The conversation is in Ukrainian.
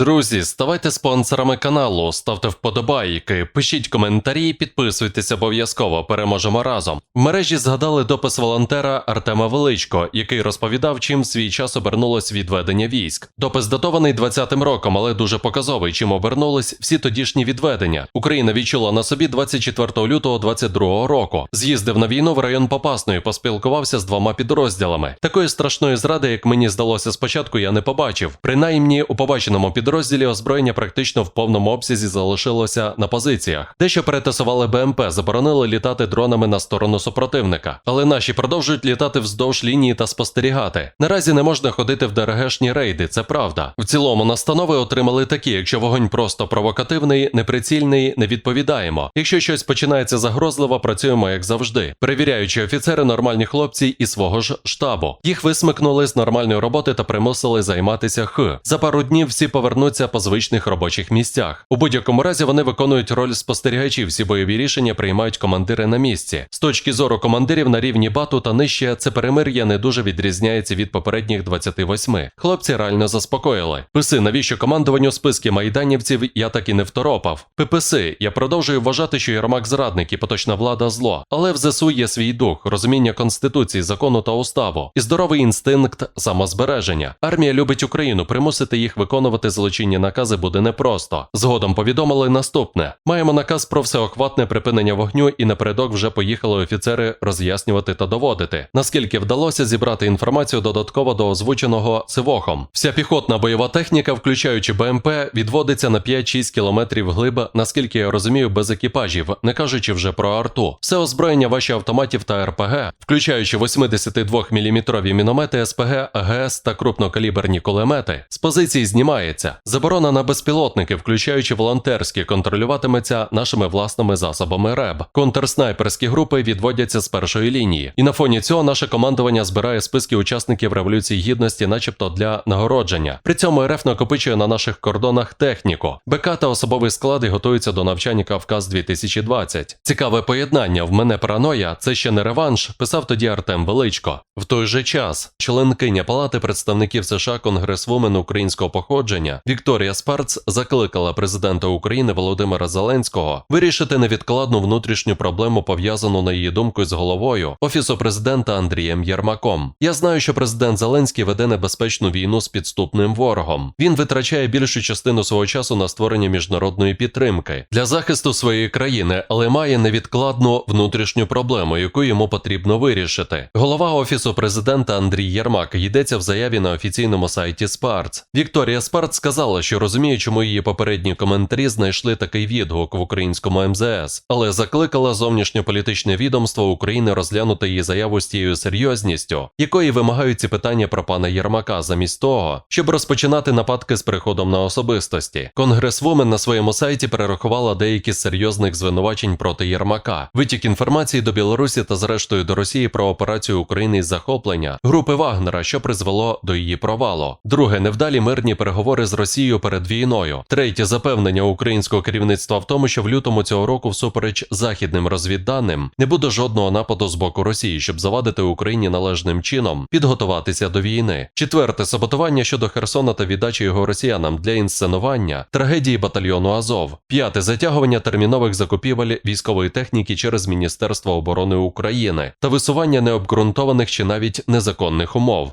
Друзі, ставайте спонсорами каналу, ставте вподобайки, пишіть коментарі, підписуйтесь обов'язково. Переможемо разом. В мережі згадали допис волонтера Артема Величко, який розповідав, чим свій час обернулось відведення військ. Допис датований 20-м роком, але дуже показовий, чим обернулись всі тодішні відведення. Україна відчула на собі 24 лютого 22 року. З'їздив на війну в район Попасної, поспілкувався з двома підрозділами. Такої страшної зради, як мені здалося спочатку, я не побачив. Принаймні, у побаченому підрозділі озброєння практично в повному обсязі залишилося на позиціях. Дещо перетасували БМП, заборонили літати дронами на сторону супротивника. Але наші продовжують літати вздовж лінії та спостерігати. Наразі не можна ходити в ДРГшні рейди, це правда. В цілому настанови отримали такі: якщо вогонь просто провокативний, неприцільний, не відповідаємо. Якщо щось починається загрозливо, працюємо як завжди. Перевіряючи офіцери, нормальні хлопці і свого ж штабу. Їх висмикнули з нормальної роботи та примусили займатися х. За пару днів всі повернуться по звичних робочих місцях. У будь-якому разі вони виконують роль спостерігачів. Всі бойові рішення приймають командири на місці. З точки зору командирів на рівні бату та нижче це перемир'я не дуже відрізняється від попередніх 28. Хлопці реально заспокоїли. Писи, навіщо командуванню списки майданівців я так і не второпав. ППСи, я продовжую вважати, що Єрмак зрадник і поточна влада зло. Але в ЗСУ є свій дух, розуміння конституції, закону та уставу і здоровий інстинкт самозбереження. Армія любить Україну, примусити їх виконувати злочинні накази буде непросто. Згодом повідомили наступне: маємо наказ про всеохватне припинення вогню, і напередок вже поїхали офіцери роз'яснювати та доводити, наскільки вдалося зібрати інформацію додатково до озвученого Сивохом. Вся піхотна бойова техніка, включаючи БМП, відводиться на 5-6 кілометрів глиб, наскільки я розумію, без екіпажів, не кажучи вже про арту. Все озброєння ваші автоматів та РПГ, включаючи 82-мм міномети СПГ, АГС та крупнокаліберні кулемети, з позицій знімається. Заборона на безпілотники, включаючи волонтерські, контролюватиметься нашими власними засобами РЕБ. Контрснайперські групи відводяться з першої лінії. І на фоні цього наше командування збирає списки учасників Революції Гідності, начебто для нагородження. При цьому РФ накопичує на наших кордонах техніку. БК та особовий склади готуються до навчання Кавказ 2020. Цікаве поєднання. В мене параноя. Це ще не реванш. Писав тоді Артем Величко. В той же час членкиня Палати представників США Конгресвумен українського походження Вікторія Спарц закликала президента України Володимира Зеленського вирішити невідкладну внутрішню проблему, пов'язану на її думку з головою офісу президента Андрієм Єрмаком. Я знаю, що президент Зеленський веде небезпечну війну з підступним ворогом. Він витрачає більшу частину свого часу на створення міжнародної підтримки для захисту своєї країни, але має невідкладну внутрішню проблему, яку йому потрібно вирішити. Голова офісу президента Андрій Єрмак йдеться в заяві на офіційному сайті Спарц. Вікторія Спарц сказала, що розуміє, чому її попередні коментарі знайшли такий відгук в українському МЗС, але закликала зовнішньополітичне відомство України розглянути її заяву з тією серйозністю, якої вимагають ці питання про пана Єрмака, замість того, щоб розпочинати нападки з приходом на особистості. Конгресвумен на своєму сайті перерахувала деякі з серйозних звинувачень проти Єрмака, витік інформації до Білорусі та зрештою до Росії про операцію України із захоплення групи Вагнера, що призвело до її провалу. Друге, невдалі мирні переговори з Росією перед війною. Третє запевнення українського керівництва в тому, що в лютому цього року, всупереч західним розвідданим, не буде жодного нападу з боку Росії, щоб завадити Україні належним чином підготуватися до війни. Четверте саботування щодо Херсона та віддачі його росіянам для інсценування трагедії батальйону Азов. П'яте затягування термінових закупівель військової техніки через Міністерство оборони України та висування необґрунтованих чи навіть незаконних умов.